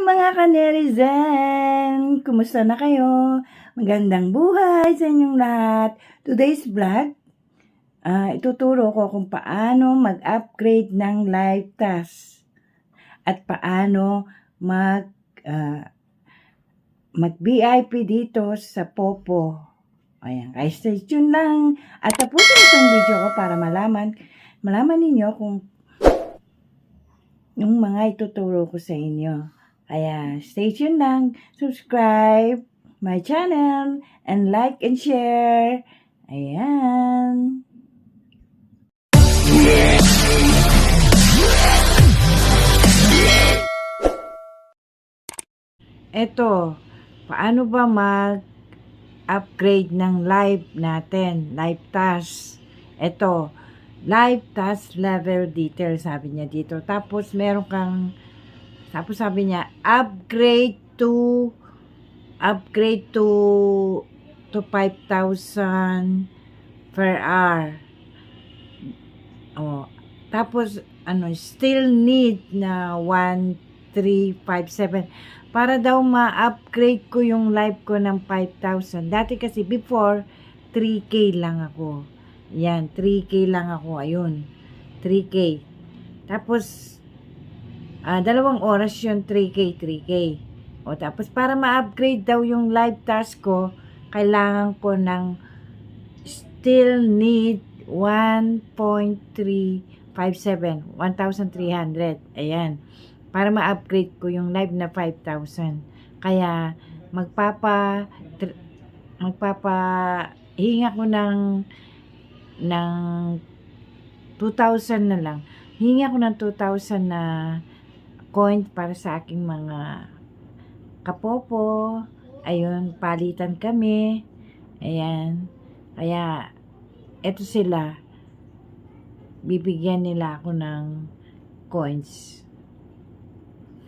mga kanerizen! Kumusta na kayo? Magandang buhay sa inyong lahat. Today's vlog, ah, ituturo ko kung paano mag-upgrade ng live task at paano mag ah, mag-VIP dito sa Popo. Ayan, kaya stay tuned lang at tapusin itong video ko para malaman malaman ninyo kung yung mga ituturo ko sa inyo. Kaya stay tuned lang, subscribe my channel, and like and share. Ayan. Eto, paano ba mag-upgrade ng live natin, live task? Eto, live task level detail sabi niya dito. Tapos meron kang tapos sabi niya upgrade to upgrade to to 5,000 per hour. Oh, tapos ano still need na 1357 para daw ma-upgrade ko yung live ko ng 5,000. Dati kasi before 3k lang ako. Yan, 3K lang ako. Ayun. 3K. Tapos, ah, dalawang oras yun, 3K, 3K. O, tapos para ma-upgrade daw yung live task ko, kailangan ko ng still need 1.357. 1,300. Ayan. Para ma-upgrade ko yung live na 5,000. Kaya, magpapa, magpapa, hinga ko ng ng 2,000 na lang. Hingi ako ng 2,000 na coin para sa aking mga kapopo. Ayun, palitan kami. Ayan. Kaya, eto sila. Bibigyan nila ako ng coins.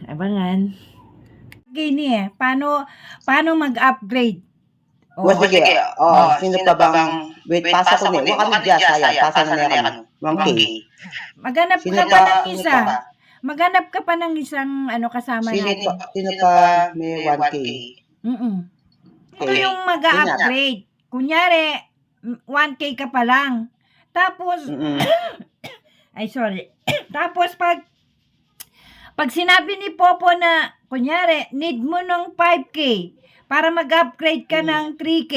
Abangan. Gini eh, paano, paano mag-upgrade? Oh, sige. Oh, sino pa bang... Wait, pasa ko ni. Waka ni Jaya, sayang. Pasa na niya kan. 1K. Maghanap Sino ka pa pa? ng Sino isa. pa? Maghanap ka pa ng isang ano kasama Sino natin. pa, sino pa may 1K? Mm-mm. Ito Okay. yung mag-upgrade. Kunyari, mm, 1K ka pa lang. Tapos, Mm-mm. ay sorry. Tapos pag pag sinabi ni Popo na, kunyari, need mo ng 5K para mag-upgrade ka Mm. ng 3K.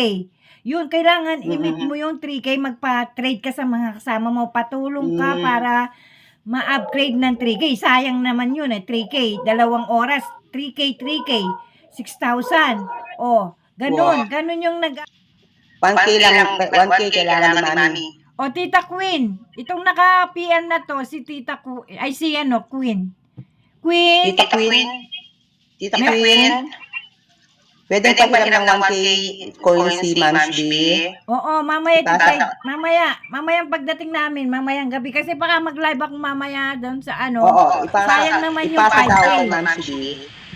Yun, kailangan i-meet Mm. mo yung 3K, magpa-trade ka sa mga kasama mo, patulong ka Mm. para ma-upgrade ng 3K. Sayang naman yun eh, 3K, dalawang oras, 3K, 3K, 6,000. Oh, ganun, Wow. ganun yung nag 1K lang, 1K kailangan ni Mami. O, Tita Queen. Itong naka-PL na to, si Tita Queen. Ay, si ano, Queen. Queen. Tita Queen. Tita May- Queen. Pwede pa hiram ng 1K coin si Mams B. Oo, mamaya, Basta- tita, mamaya, mamaya pagdating namin, mamayang gabi. Kasi baka mag-live ako mamaya doon sa ano. Oo, ipasa, Sayang naman yung ipasa daw 5K. kay Mams B.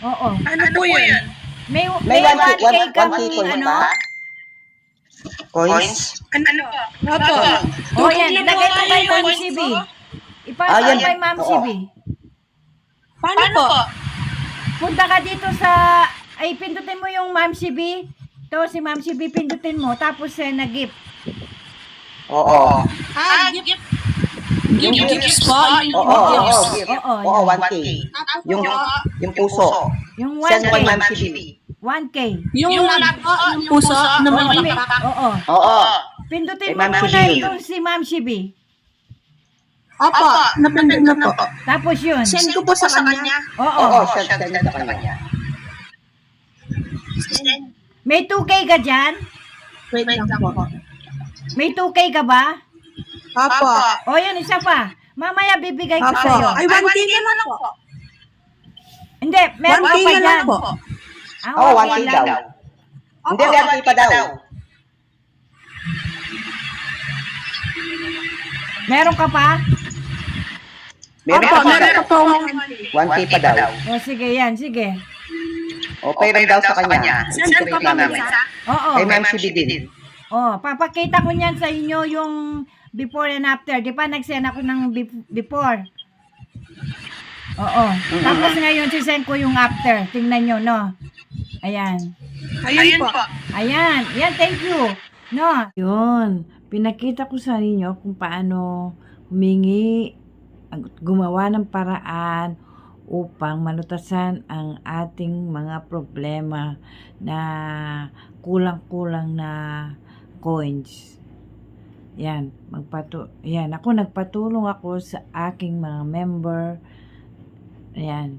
Oo. Ano po yan? May, May may 1K, 1K 1K kang, coin ano. ba? Coins? Ano po? Opo. O, yan, Tutulong lagay po ko kay yung Ma'am coins CB. ko. Ipasa Ah, yan. ko kay Ma'am Oo. CB. Paano po? Punta ka dito sa, ay, pindutin mo yung Ma'am CB. To, si Ma'am CB, pindutin mo. Tapos, eh, nag-gift. Oo. Ah, gift. Gift, gift, gift po. Oo, oo, oo. gift. Oo, Oo, yan. 1K. Yung, yung puso. Yung Send mo kay 1K. Ma'am CB. 1K. Yung, yung yung puso na may Oo. Oo. Oo. Pindutin Kay mo muna itong si Ma'am Shibi. Opo, napindot na po. Tapos yun. Send ko po sa kanya. Oo. Oo, send, send sa kanya. May 2K ka dyan? Wait lang po. May 2K ka ba? Opo. O yan, isa pa. Mamaya bibigay ko Opo. sa'yo. Ay, 1K na lang po. Hindi, meron 1K ka pa na lang dyan. po. Ah, Oo, 1K 1K lang. daw. Hindi, 1K pa daw. Meron ka pa? Meron Opo, pa pa meron daw. pa po. 1K pa daw. O sige, yan. Sige. O, pairam daw sa kanya. Send ko pa namin. Oo. Kay Ma'am CB din. O, papakita ko niyan sa inyo yung before and after. Di ba, nag-send ako ng bef- before. Oo. Tapos ngayon, sisend ko yung after. Tingnan nyo, no? Ayan. Ayun, po. Ayan. Yan, thank you. No? Yun. Pinakita ko sa inyo kung paano humingi, gumawa ng paraan upang malutasan ang ating mga problema na kulang-kulang na coins. Yan, magpatu yan, ako nagpatulong ako sa aking mga member. Ayan.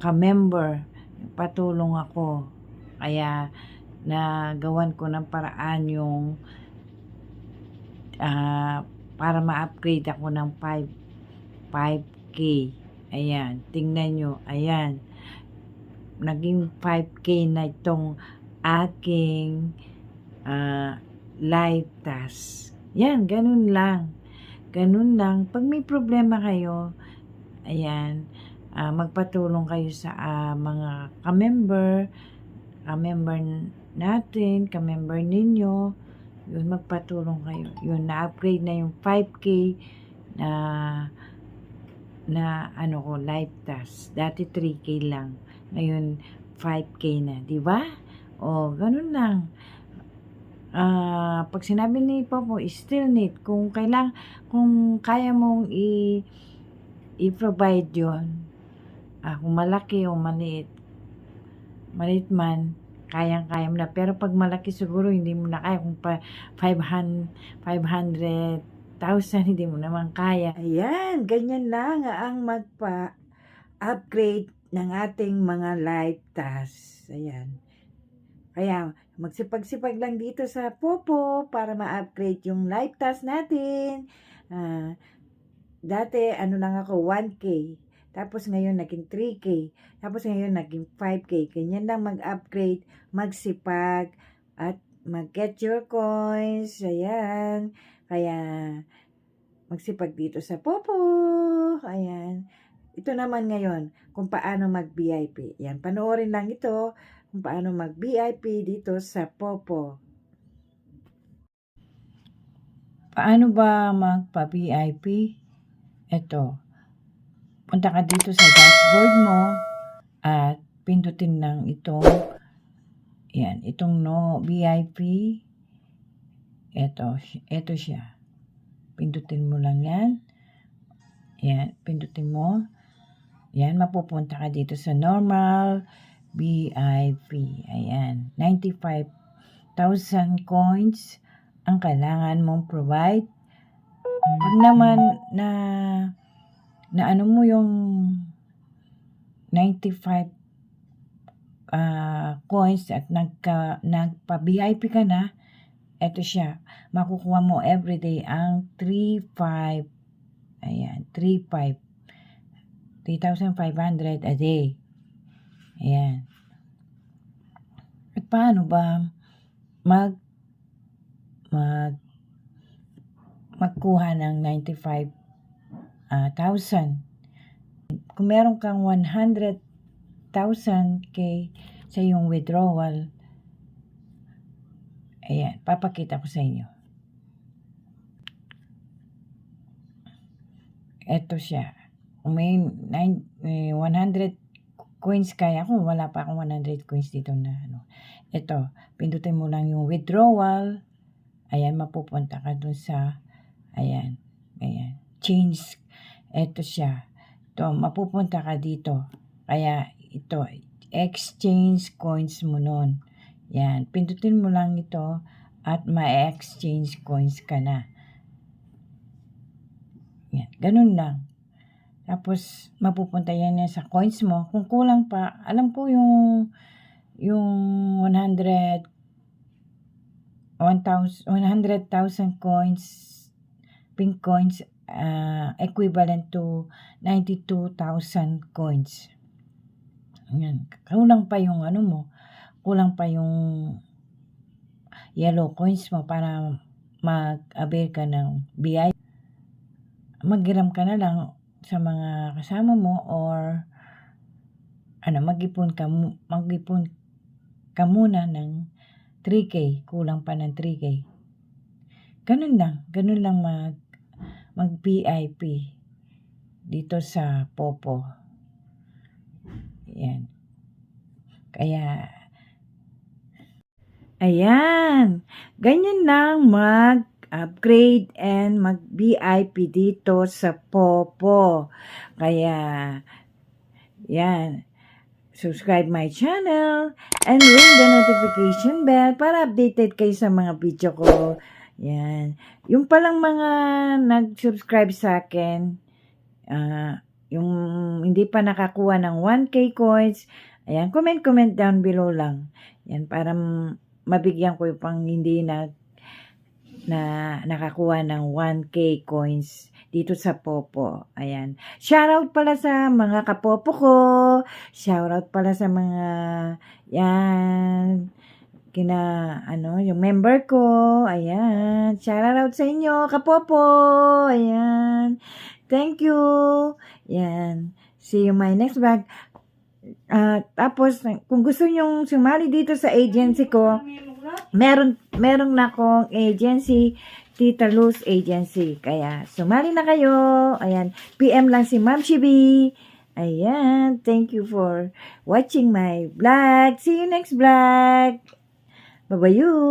Ka-member, patulong ako. Kaya nagawan ko ng paraan yung ah, para ma-upgrade ako ng 5 5k. Ayan, tingnan nyo. Ayan. Naging 5k na itong aking ah, live task. Yan, ganun lang. Ganun lang. Pag may problema kayo, ayan, ah, magpatulong kayo sa ah, mga ka-member, ka-member natin, ka-member ninyo, yun, magpatulong kayo. Yun, na-upgrade na yung 5K na na ano ko, live task. Dati 3K lang. Ngayon, 5K na. Di ba? O, ganun lang. Ah, pag sinabi ni Popo, still need. Kung kailang, kung kaya mong i, i-provide yon ah, kung malaki o maliit, maliit man, kayang-kaya mo na. Pero pag malaki siguro, hindi mo na kaya. Kung pa 500, 500,000, hindi mo naman kaya. Ayan, ganyan lang ang magpa-upgrade ng ating mga live tasks. Ayan. Kaya, magsipag-sipag lang dito sa Popo para ma-upgrade yung live task natin. Ah, dati, ano lang ako, 1K. Tapos ngayon, naging 3K. Tapos ngayon, naging 5K. Ganyan lang mag-upgrade, magsipag, at mag-get your coins. Ayan. Kaya, magsipag dito sa Popo. Ayan. Ito naman ngayon, kung paano mag-VIP. Yan, panoorin lang ito kung paano mag-VIP dito sa Popo. Paano ba magpa-VIP? Ito, punta ka dito sa dashboard mo at pindutin lang itong yan, itong no VIP. Ito, ito siya. Pindutin mo lang yan. Yan, pindutin mo. Yan, mapupunta ka dito sa normal VIP. Ayan, 95,000 coins ang kailangan mong provide. Pag naman na na ano mo yung 95 ah, coins at nagka, nagpa-VIP ka na, eto siya, makukuha mo everyday ang 3,500. Ayan, 3,500. 3,500 a day. Ayan. At paano ba mag mag magkuha ng 95,000? Kung meron kang 100,000 kay sa iyong withdrawal, ayan, papakita ko sa inyo. Ito siya. May nine- eh, 100 coins kaya ko, wala pa akong 100 coins dito na ano. Ito, pindutin mo lang yung withdrawal. Ayan, mapupunta ka dun sa, ayan, ayan, change. Ito siya. Ito, mapupunta ka dito. Kaya, ito, exchange coins mo nun. Yan, pindutin mo lang ito at ma-exchange coins ka na. Yan, ganun lang. Tapos, mapupunta yan yan sa coins mo. Kung kulang pa, alam ko yung, yung 100, 1,000 100,000 coins, pink coins, ah, equivalent to 92,000 coins. Yan. Kulang pa yung ano mo, kulang pa yung yellow coins mo para mag-avail ka ng BI. Maghiram ka na lang sa mga kasama mo or ano, mag-ipon ka, mag-ipon ka muna ng 3K, kulang pa ng 3K. Ganun lang, ganun lang mag mag VIP. dito sa Popo. Yan. Kaya, ayan. Ganyan lang mag-upgrade and mag-VIP dito sa Popo. Kaya, yan. Subscribe my channel and ring the notification bell para updated kayo sa mga video ko. Yan. Yung palang mga nag-subscribe sa akin, ah, yung hindi pa nakakuha ng 1K coins, ayan, comment-comment down below lang. Yan, para mabigyan ko yung pang hindi na na nakakuha ng 1K coins dito sa Popo. Ayan. Shoutout pala sa mga kapopo ko. Shoutout pala sa mga yan kina ano yung member ko. Ayan. Shoutout sa inyo kapopo. Ayan. Thank you. Yan. See you my next vlog. Ah, tapos kung gusto nyong sumali dito sa agency ko, meron meron na akong agency, Tita Luz Agency. Kaya sumali na kayo. Ayan, PM lang si Ma'am Shibi. Ayan, thank you for watching my vlog. See you next vlog. Bye-bye.